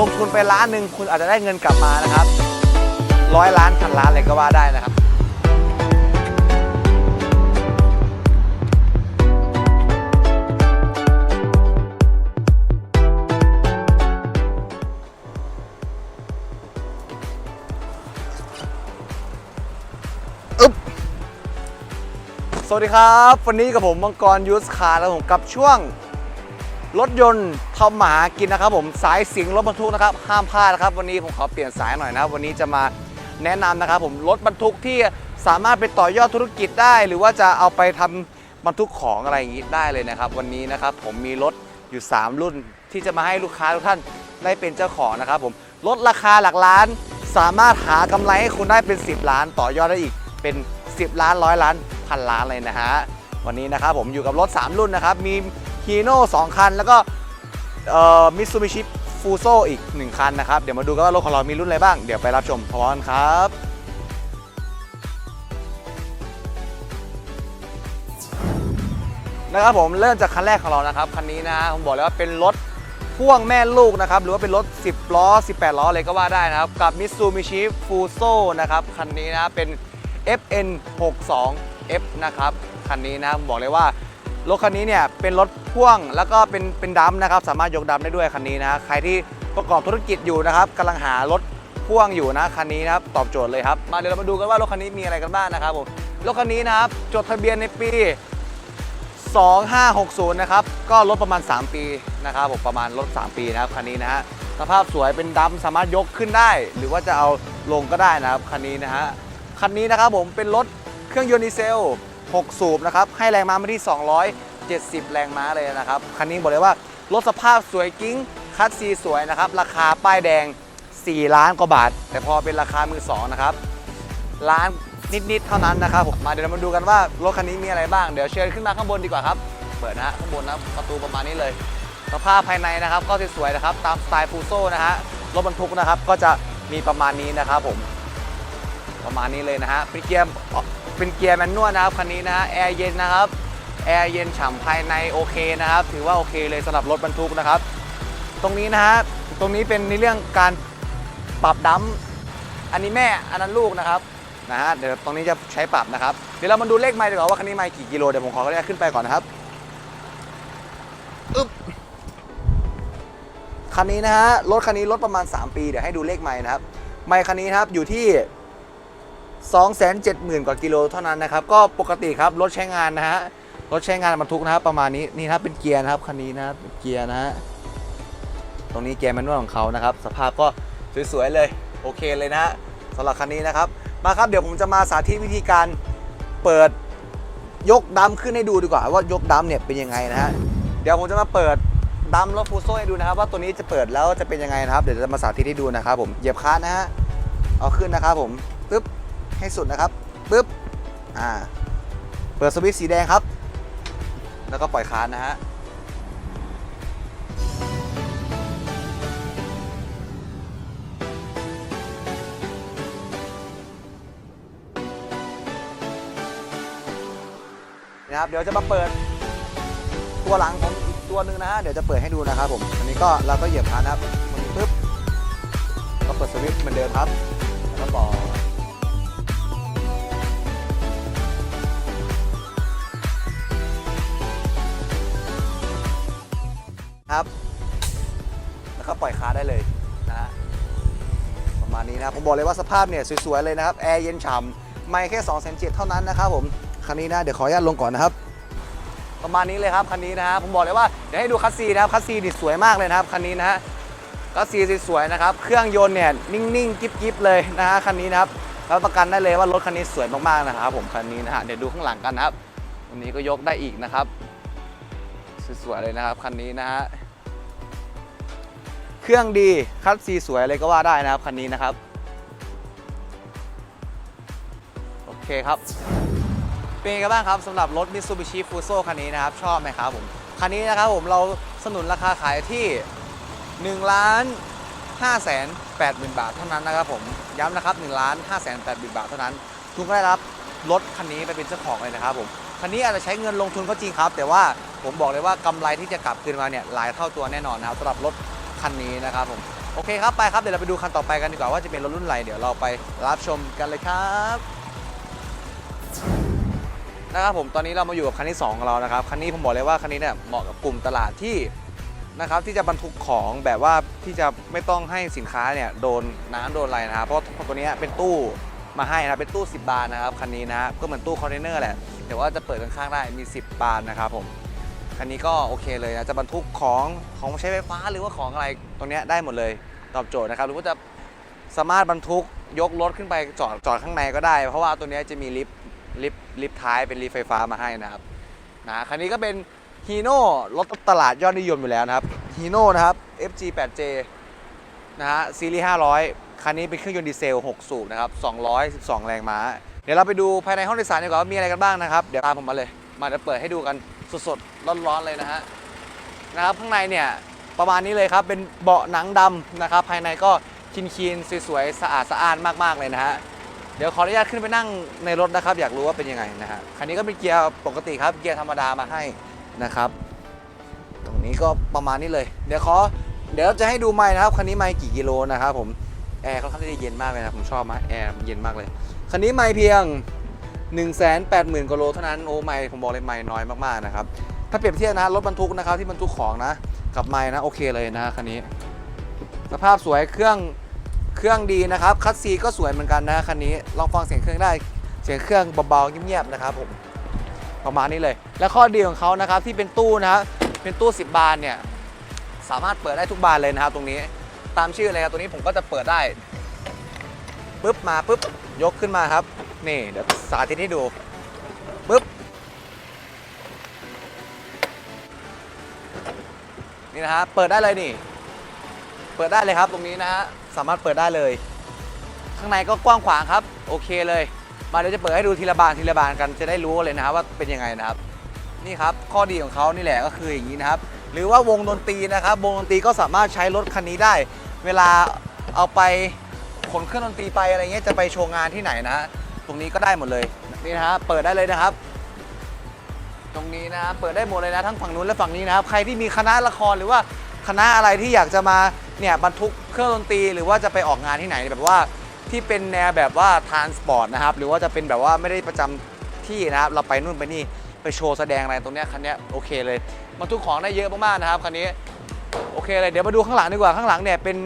ลงทุนไปล้านหนึ่งคุณอาจจะได้เงินกลับมานะครับร้อยล้านพันล้านอะไรก็ว่าได้นะครับสวัสดีครับ วันนี้กับผมมังกรยูสคาร์แล้วผมกับช่วง รถยนต์ทำหมากินนะครับผมสายสิงรถบรรทุกนะครับห้ามพลาดนะครับ วันนี้ผมขอเปลี่ยนสายหน่อยนะครับวันนี้จะมาแนะนำนะครับผมรถบรรทุกที่สามารถไปต่อยอดธุรกิจได้ หรือว่าจะเอาไปทำบรรทุกของอะไรอย่างนี้ได้เลยนะครับ วันนี้นะครับผมมีรถอยู่ 3 รุ่นที่จะมาให้ลูกค้าทุกท่านได้เป็นเจ้าของนะครับผมลดราคาหลักล้าน สามารถหากำไรให้คุณได้เป็น 10 ล้าน ต่อยอดได้อีกเป็น 10 ล้านร้อยล้านพันล้านเลยนะฮะวันนี้นะครับผมอยู่กับรถ 3 รุ่นนะครับมี ฮีโน่2คัน แล้วก็มิตซูบิชิฟูโซอีก 1 คันนะครับ เดี๋ยวมาดูกันว่ารถของเรามีรุ่นอะไรบ้าง เดี๋ยวไปรับชมพร้อมกันครับนะครับผมเริ่มจากคันแรกของเรานะครับคันนี้นะฮะผมบอกเลยว่าเป็นรถพ่วงแม่ลูกนะครับ หรือว่าเป็นรถ 10 ล้อ 18 ล้อเลยก็ว่าได้นะครับ กับ Mitsubishi Fuso นะครับ คันนี้นะเป็น FN 62 F นะครับ คันนี้นะผมบอกเลยว่า รถคันนี้เนี่ยเป็นรถพ่วงแล้วก็เป็นเป็นดัมนะครับสามารถยกดัมได้ด้วยคันนี้นะใครที่ประกอบธุรกิจอยู่นะครับกำลังหารถพ่วงอยู่นะคันนี้นะครับตอบโจทย์เลยครับมาเดี๋ยวเรามาดูกันว่ารถคันนี้มีอะไรกันบ้างนะครับผมรถคันนี้นะครับจดทะเบียนในปี 2560 นะครับก็ลดประมาณ 3 ปีนะครับผมประมาณลด3ปีนะครับคันนี้นะฮะสภาพสวยเป็นดำสามารถยกขึ้นได้ หรือว่าจะเอาลงก็ได้นะครับคันนี้นะฮะคันนี้นะครับผมเป็นรถเครื่องยนต์ดีเซล 6 สูบนะครับ ให้แรงม้ามาที่ 270 แรงม้าเลยนะครับ คันนี้บอกเลยว่ารถสภาพสวยกิ้ง คัสซีสวยนะครับ ราคาป้ายแดง 4 ล้านกว่าบาท แต่พอเป็นราคามือสองนะครับ ล้านนิดๆเท่านั้นนะครับผมมาเดี๋ยวเรามาดูกันว่ารถคันนี้มีอะไรบ้าง เดี๋ยวเชิญขึ้นมาข้างบนดีกว่าครับ เปิดนะฮะข้างบนนะประตูประมาณนี้เลย สภาพภายในนะครับ ก็สวยๆนะครับ ตามสไตล์ฟูโซนะฮะ รถบรรทุกนะครับ ก็จะมีประมาณนี้นะครับผม ประมาณนี้เลยนะฮะเป็นเกียร์ เป็นเกียร์แมนนวลนะครับคันนี้นะฮะแอร์เย็นนะครับแอร์เย็นฉ่ำภายในโอเคนะครับ ถือว่าโอเคเลยสำหรับรถบรรทุกนะครับ ตรงนี้นะฮะตรงนี้เป็นในเรื่องการปรับดัมอันนี้แม่อันนั้นลูกนะครับนะฮะเดี๋ยวตรงนี้จะใช้ปรับนะครับเดี๋ยวเรามาดูเลขไมล์ดีกว่าว่าคันนี้ไมล์กี่กิโลเดี๋ยวผมขออนุญาตขึ้นไปก่อนนะครับอึ๊บคันนี้นะฮะรถคันนี้รถประมาณ 3 ปีเดี๋ยวให้ดูเลขไมล์นะครับไมล์คันนี้นะครับอยู่ที่ 270,000 กว่ากิโลเท่านั้นนะครับ ก็ปกติครับรถใช้งานนะฮะ รถใช้งานบรรทุกนะครับประมาณนี้นี่นะเป็นเกียร์นะครับคันนี้นะเกียร์นะฮะ ตรงนี้เกียร์แมนนวลของเขานะครับ สภาพก็สวยๆเลย โอเคเลยนะฮะสำหรับคันนี้นะครับ มาครับเดี๋ยวผมจะมาสาธิตวิธีการเปิดยกดัมขึ้นให้ดูดีกว่า ว่ายกดัมเนี่ยเป็นยังไงนะฮะ เดี๋ยวผมจะมาเปิดดัมรถฟูโซ่ให้ดูนะครับ ว่าตัวนี้จะเปิดแล้วจะเป็นยังไงนะครับ เดี๋ยวจะมาสาธิตให้ดูนะครับผมเหยียบคลันนะฮะเอาขึ้นนะครับผม ให้สุดนะครับปึ๊บอ่าเปิดสวิตช์สีแดงครับ แล้วก็ปล่อยคลันนะฮะนะครับเดี๋ยวจะมาเปิดตัวหลังของอีกตัวหนึ่งนะฮะเดี๋ยวจะเปิดให้ดูนะครับผมอันนี้ก็เราก็เหยียบคลันนะครับตรงนี้ปุ๊บก็เปิดสวิตช์เหมือนเดิมครับแล้วก็ปล่อย ครับ แล้วก็ปล่อยคาได้เลยนะฮะประมาณนี้นะผมบอกเลยว่าสภาพเนี่ยสวยๆเลยนะครับแอร์เย็นฉ่ำไม่แค่2 7 0 0 0เท่านั้นนะครับผมคันนี้นะเดี๋ยวขออนุญาตลงก่อนนะครับ ประมาณนี้เลยครับคันนี้นะฮะผมบอกเลยว่าเดี๋ยวให้ดูคัสซีนะครับคัสซีนี่สวยมากเลยนะครับคันนี้นะฮะคัสซีสวยๆนะครับเครื่องยนต์เนี่ยนิ่งๆกิ๊บๆเลยนะฮะคันนี้นะครับรับประกันได้เลยว่ารถคันนี้สวยมากๆนะครับผมคันนี้นะฮะเดี๋ยวดูข้างหลังกันนะครับวันนี้ก็ยกได้อีกนะครับสวยๆเลยนะครับคันนี้นะฮะ เครื่องดีคัสซีสวยเลยก็ว่าได้นะครับคันนี้นะครับโอเคครับเป็นไงกันบ้างครับสำหรับรถ Mitsubishi Fuso คันนี้นะครับ ชอบไหมครับผมคันนี้นะครับผมเราสนุนราคาขายที่ 1 ล้าน5แสน8หมื่นบาทเท่านั้นนะครับผมย้ำนะครับ1ล้าน5แสน8หมื่นบาทเท่านั้นคุณก็ได้รับรถคันนี้ไปเป็นเจ้าของเลยนะครับผมคันนี้อาจจะใช้เงินลงทุนก็จริงครับ แต่ว่าผมบอกเลยว่ากำไรที่จะกลับคืนมาเนี่ยหลายเท่าตัวแน่นอนนะครับสำหรับรถ คันนี้นะครับผมโอเคครับไปครับเดี๋ยวเราไปดูคันต่อไปกันดีกว่าว่าจะเป็นรถรุ่นอะไรเดี๋ยวเราไปรับชมกันเลยครับนะครับผมตอนนี้เรามาอยู่กับคันที่2ของเรานะครับคันนี้ผมบอกเลยว่าคันนี้เนี่ยเหมาะกับกลุ่มตลาดที่นะครับที่จะบรรทุกของแบบว่าที่จะไม่ต้องให้สินค้าเนี่ยโดนน้ำโดนอะไรนะครับเพราะตัวนี้เป็นตู้มาให้นะเป็นตู้ 10 บานนะครับคันนี้นะก็เหมือนตู้คอนเทนเนอร์แหละแต่ว่าจะเปิดข้างๆได้มี 10 บานนะครับผม คันนี้ก็โอเคเลยนะจะบรรทุกของของใช้ไฟฟ้าหรือว่าของอะไรตรงนี้ได้หมดเลยตอบโจทย์นะครับหรือว่าจะสามารถบรรทุกยกรถขึ้นไปจอดจอดข้างในก็ได้ เพราะว่าตัวนี้จะมีลิฟต์ลิฟต์ลิฟต์ท้ายเป็นลิฟต์ไฟฟ้ามาให้นะครับนะคันนี้ก็เป็นฮีโน่รถตลาดยอดนิยมอยู่แล้วนะครับฮีโน่นะครับ FG8J นะฮะซีรีส์500 คันนี้เป็นเครื่องยนต์ดีเซล 6 สูบนะครับ 212 แรงม้า เดี๋ยวเราไปดูภายในห้องโดยสารดีกว่าว่ามีอะไรกันบ้างนะครับ เดี๋ยวตามผมมาเลย มาจะเปิดให้ดูกัน สดๆ ร้อนๆ เลยนะฮะ นะครับข้างในเนี่ยประมาณนี้เลยครับ เป็นเบาะหนังดำนะครับ ภายในก็คินคีนๆสวยๆ สะอาดสะอานมากๆ เลยนะฮะ เดี๋ยวขออนุญาตขึ้นไปนั่งในรถนะครับ อยากรู้ว่าเป็นยังไงนะฮะ คันนี้ก็เป็นเกียร์ปกติครับ เกียร์ธรรมดามาให้นะครับ ตรงนี้ก็ประมาณนี้เลย เดี๋ยวขอ เดี๋ยวจะให้ดูไม้นะครับ คันนี้ไม้กี่กิโลนะครับผม แอร์ค่อนข้างที่จะเย็นมากเลยนะ ผมชอบมากแอร์เย็นมากเลย คันนี้ไม่เพียง 1 8 0 0 0 0กว่าโลเท่านั้นโอ้ไม่ผมบอกเลยไม่น้อยมากๆนะครับถ้าเปรียบเทียบนะรถบรรทุกนะครับที่บรรทุกของนะกับไม่นะโอเคเลยนะคันนี้ สภาพสวยเครื่องเครื่องดีนะครับคัสซีก็สวยเหมือนกันนะคันนี้ลองฟังเสียงเครื่องได้เสียงเครื่องเบาๆเงียบๆนะครับผมประมาณนี้เลย และข้อดีของเขานะครับที่เป็นตู้นะครับเป็นตู้ 10 บานเนี่ยสามารถเปิดได้ทุกบานเลยนะครับตรงนี้ตามชื่อเลยครับตรงนี้ผมก็จะเปิดได้ปุ๊บมาปุ๊บยกขึ้นมาครับ นี่เดี๋ยวสาธิตให้ดูปุ๊บนี่นะฮะเปิดได้เลยนี่ เปิดได้เลยครับตรงนี้นะฮะสามารถเปิดได้เลย ข้างในก็กว้างขวางครับ โอเคเลย มาเดี๋ยวจะเปิดให้ดูทีละบานทีละบานกันจะได้รู้เลยนะครับว่าเป็นยังไงนะครับ นี่ครับข้อดีของเขานี่แหละก็คืออย่างนี้นะครับ หรือว่าวงดนตรีนะครับวงดนตรีก็สามารถใช้รถคันนี้ได้ เวลาเอาไปขนเครื่องดนตรีไปอะไรเงี้ยจะไปโชว์งานที่ไหนนะฮะ ตรงนี้ก็ได้หมดเลยนี่นะฮะเปิดได้เลยนะครับ ตรงนี้นะฮะเปิดได้หมดเลยนะทั้งฝั่งนู้นและฝั่งนี้นะครับใครที่มีคณะละครหรือว่าคณะอะไรที่อยากจะมาเนี่ยบรรทุกเครื่องดนตรีหรือว่าจะไปออกงานที่ไหนแบบว่าที่เป็นแนวแบบว่าทานสปอร์ตนะครับหรือว่าจะเป็นแบบว่าไม่ได้ประจำที่นะครับเราไปนู่นไปนี่ไปโชว์แสดงอะไรตรงเนี้ยคันเนี้ยโอเคเลยบรรทุกของได้เยอะมากๆนะครับคันนี้โอเคเลยเดี๋ยวมาดูข้างหลังดีกว่าข้างหลังเนี่ยเป็น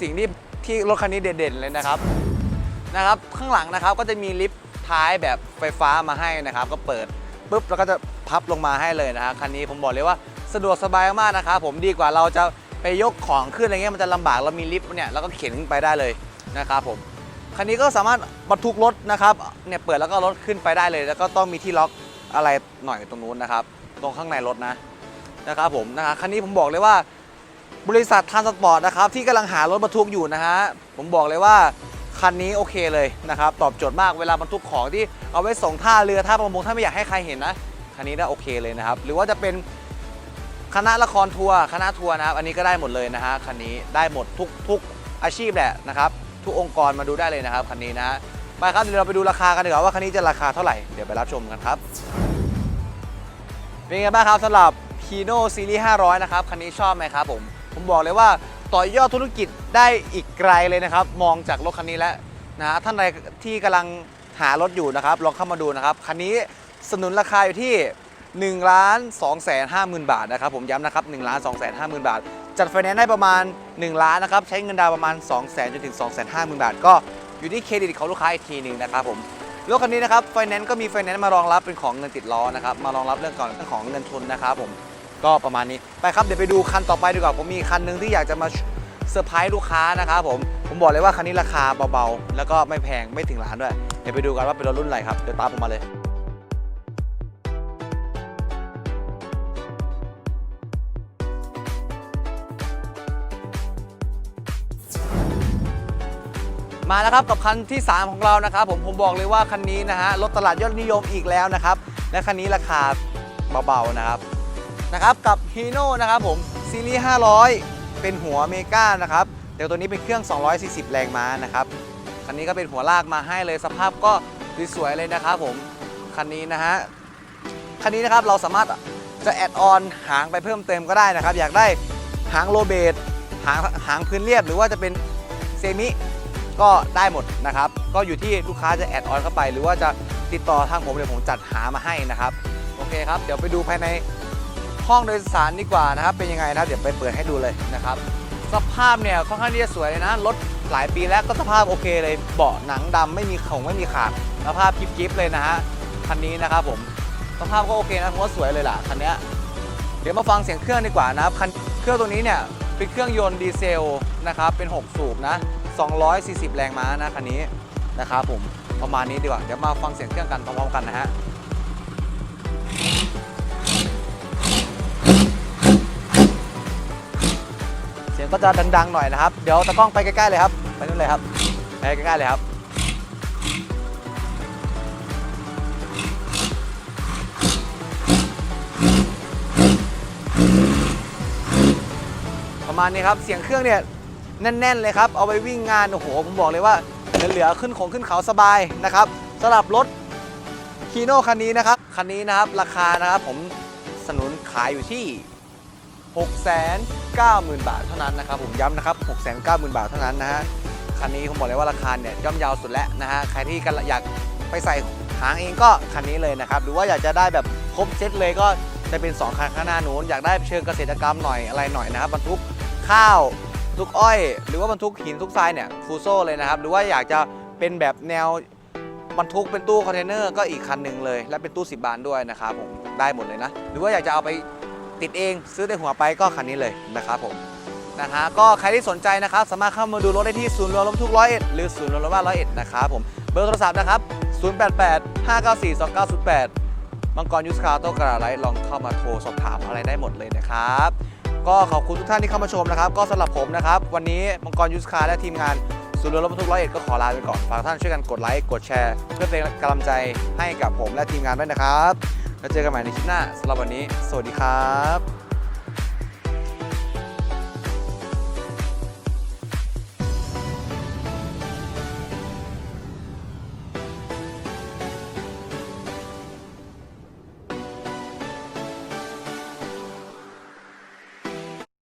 สิ่งที่ที่รถคันนี้เด่นๆเลยนะครับ นะครับ ข้างหลังนะครับก็จะมีลิฟต์ท้ายแบบไฟฟ้ามาให้นะครับ ก็เปิดปุ๊บแล้วก็จะพับลงมาให้เลยนะครับคันนี้ผมบอกเลยว่าสะดวกสบายมากนะครับผมดีกว่าเราจะไปยกของขึ้นอะไรเงี้ยมันจะลำบากเรามีลิฟต์เนี่ยแล้วก็เข็นขึ้นไปได้เลยนะครับผมคันนี้ก็สามารถบรรทุกรถนะครับเนี่ยเปิดแล้วก็รถขึ้นไปได้เลย แล้วก็ต้องมีที่ล็อกอะไรหน่อยตรงนู้นนะครับ ตรงข้างในรถนะนะครับผมนะครับคันนี้ผมบอกเลยว่าบริษัททานสปอร์ตนะครับที่กำลังหารถบรรทุกอยู่นะฮะผมบอกเลยว่า คันนี้โอเคเลยนะครับ ตอบโจทย์มากเวลาบรรทุกของที่เอาไว้ส่งท่าเรือท่าประมงถ้าไม่อยากให้ใครเห็นนะ คันนี้ได้โอเคเลยนะครับ หรือว่าจะเป็นคณะละครทัวร์คณะทัวร์นะครับ อันนี้ก็ได้หมดเลยนะฮะคันนี้ได้หมดทุกทุกอาชีพแหละนะครับ ทุกองค์กรมาดูได้เลยนะครับคันนี้นะมาครับเดี๋ยวเราไปดูราคากันดีกว่าว่าคันนี้จะราคาเท่าไหร่เดี๋ยวไปรับชมกันครับเป็นไงบ้างครับสำหรับ Hino Series 500 นะครับ คันนี้ชอบไหมครับผม ผมบอกเลยว่า ต่อยอดธุรกิจได้อีกไกลเลยนะครับ มองจากรถคันนี้แล้วนะฮะท่านใดที่กำลังหารถอยู่นะครับลองเข้ามาดูนะครับคันนี้สนุนราคาอยู่ที่1ล้าน2แสน5หมื่นบาทนะครับผมย้ำนะครับ1ล้าน2แสน5หมื่นบาท จัดไฟแนนซ์ได้ประมาณ 1 ล้านนะครับใช้เงินดาวน์ประมาณ2แสนจนถึง2แสน5หมื่นบาท ก็อยู่ที่เครดิตของลูกค้าอีกทีหนึ่งนะครับผมรถคันนี้นะครับไฟแนนซ์ก็มีไฟแนนซ์มารองรับเป็นของเงินติดล้อนะครับมารองรับเรื่องก่อนเรื่องของเงินทุนนะครับผม ก็ประมาณนี้ไปครับเดี๋ยวไปดูคันต่อไปดีกว่าผมมีคันหนึ่งที่อยากจะมาเซอร์ไพรส์ลูกค้านะครับผมผมบอกเลยว่าคันนี้ราคาเบาๆ แล้วก็ไม่แพงไม่ถึงล้านด้วย เดี๋ยวไปดูกันว่าเป็นรถรุ่นอะไรครับเดี๋ยวตามผมมาเลยมาแล้วครับกับคันที่ 3 ของเรานะครับผมผมบอกเลยว่าคันนี้นะฮะรถตลาดยอดนิยมอีกแล้วนะครับ และคันนี้ราคาเบาๆนะครับ นะครับกับ Hino นะครับผมซีรีส์ 500 เป็นหัวเมกานะครับเดี๋ยวตัวนี้เป็นเครื่อง 240 แรงม้านะครับคันนี้ก็เป็นหัวลากมาให้เลยสภาพก็สวยๆเลยนะครับผมคันนี้นะฮะคันนี้นะครับเราสามารถจะแอดออนหางไปเพิ่มเติมก็ได้นะครับ อยากได้หางโลเบตหางหางพื้นเรียบ หรือว่าจะเป็นเซมิก็ได้หมดนะครับ ก็อยู่ที่ลูกค้าจะแอดออนเข้าไป หรือว่าจะติดต่อทางผมเดี๋ยวผมจัดหามาให้นะครับ โอเคครับ เดี๋ยวไปดูภายใน ห้องโดยสารดีกว่านะครับ เป็นยังไงนะครับเดี๋ยวไปเปิดให้ดูเลยนะครับ สภาพเนี่ยค่อนข้างที่จะสวยเลยนะรถหลายปีแล้วก็สภาพโอเคเลยเบาะหนังดำไม่มีของไม่มีขาดสภาพกิ๊บๆเลยนะฮะคันนี้นะครับผมสภาพก็โอเคนะผมว่าสวยเลยล่ะคันนี้เดี๋ยวมาฟังเสียงเครื่องดีกว่านะครับคันเครื่องตัวนี้เนี่ยเป็นเครื่องยนต์ดีเซลนะครับเป็น 6 สูบนะ 240 แรงม้านะคันนี้นะครับผมประมาณนี้ดีกว่าเดี๋ยวมาฟังเสียงเครื่องกันพร้อมๆกันนะฮะ ก็จะดังๆหน่อยนะครับ เดี๋ยวตะกล้องไปใกล้ๆเลยครับ ไปนู่นเลยครับ ไปใกล้ๆเลยครับ ประมาณนี้ครับ เสียงเครื่องเนี่ยแน่น ๆ เลยครับ เอาไปวิ่งงาน โอ้โห ผมบอกเลยว่าเหลือๆขึ้นของขึ้นเขาสบายนะครับสำหรับรถคีโน่คันนี้นะครับ คันนี้นะครับ ราคานะครับผมสนุนขายอยู่ที่ 690,000 บาทเท่านั้นนะครับผมย้ำนะครับ 690,000 บาทเท่านั้นนะฮะคันนี้ผมบอกเลยว่าราคาเนี่ยย่อมเยาวสุดแล้วนะฮะใครที่กันอยากไปใส่หางเองก็คันนี้เลยนะครับ หรือว่าอยากจะได้แบบครบเซตเลยก็จะเป็น 2 คันข้างหน้านู้นอยากได้เชิงเกษตรกรรมหน่อยอะไรหน่อยนะครับบรรทุกข้าวบรรทุกอ้อย หรือว่าบรรทุกหินทุกทรายเนี่ยฟูโซเลยนะครับ หรือว่าอยากจะเป็นแบบแนวบรรทุกเป็นตู้คอนเทนเนอร์ก็อีกคันหนึ่งเลย และเป็นตู้ 10 บานด้วยนะครับผมได้หมดเลยนะ หรือว่าอยากจะเอาไป ติดเองซื้อในหัวไปก็คันนี้เลยนะครับผมนะฮะก็ใครที่สนใจนะครับสามารถเข้ามาดูรถได้ที่ศูนย์รวมรถทุกร้อยเอ็ดหรือศูนย์รวมรถบ้านร้อยเอ็ดนะครับผมเบอร์โทรศัพท์นะครับ088 594 2908มังกรยูสคาโตกระไรลองเข้ามาโทรสอบถามอะไรได้หมดเลยนะครับก็ขอบคุณทุกท่านที่เข้ามาชมนะครับ ก็สำหรับผมนะครับ วันนี้มังกรยูสคาและทีมงานศูนย์รวมรถบรรทุกร้อยเอ็ดก็ขอลาไปก่อนฝากท่านช่วยกันกดไลค์กดแชร์ เพื่อเป็นกำลังใจให้กับผมและทีมงานด้วยนะครับ แล้วเจอกันใหม่ในคลิปหน้าสำหรับวันนี้ สวัสดีครับ